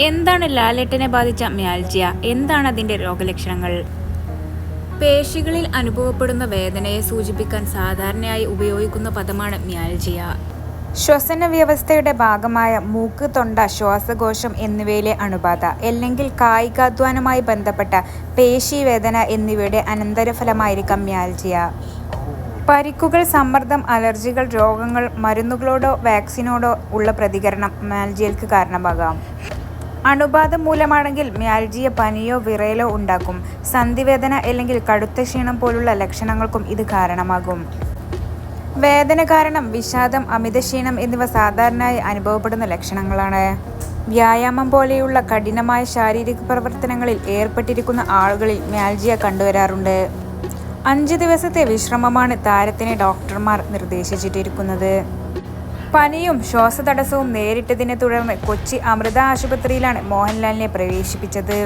എന്താണ് ലാലേട്ടനെ ബാധിച്ച മ്യാൽജിയ? എന്താണ് അതിന്റെ രോഗലക്ഷണങ്ങൾ? പേശികളിൽ അനുഭവപ്പെടുന്ന വേദനയെ സൂചിപ്പിക്കാൻ സാധാരണയായി ഉപയോഗിക്കുന്ന പദമാണ് മ്യാൽജിയ. ശ്വസന വ്യവസ്ഥയുടെ ഭാഗമായ മൂക്ക് തൊണ്ട ശ്വാസകോശം എന്നിവയിലെ അണുബാധ അല്ലെങ്കിൽ കായികാധ്വാനവുമായി ബന്ധപ്പെട്ട പേശീവേദന എന്നിവയുടെ അനന്തരഫലമായിരിക്കാം മ്യാൽജിയ. പരിക്കുകൾ സമ്മർദ്ദം അലർജികൾ രോഗങ്ങൾ മരുന്നുകളോടോ വാക്സിനോടോ ഉള്ള പ്രതികരണം മാൽജിയൽക്ക് കാരണമാകാം. അണുബാധ മൂലമാണെങ്കിൽ മ്യാൽജിയ പനിയോ വിറയലോ ഉണ്ടാക്കും. സന്ധിവേദന അല്ലെങ്കിൽ കടുത്ത ക്ഷീണം പോലുള്ള ലക്ഷണങ്ങൾക്കും ഇത് കാരണമാകും. വേദന കാരണം വിഷാദം അമിത ക്ഷീണം എന്നിവ സാധാരണയായി അനുഭവപ്പെടുന്ന ലക്ഷണങ്ങളാണ്. വ്യായാമം പോലെയുള്ള കഠിനമായ ശാരീരിക പ്രവർത്തനങ്ങളിൽ ഏർപ്പെട്ടിരിക്കുന്ന ആളുകളിൽ മ്യാൽജിയ കണ്ടുവരാറുണ്ട്. അഞ്ച് ദിവസത്തെ വിശ്രമമാണ് താരത്തിനെ ഡോക്ടർമാർ നിർദ്ദേശിച്ചിട്ടിരിക്കുന്നത്. പനിയും ശ്വാസതടസ്സവും നേരിട്ടതിനെ തുടർന്ന് കൊച്ചി അമൃത ആശുപത്രിയിലാണ് മോഹൻലാലിനെ പ്രവേശിപ്പിച്ചത്.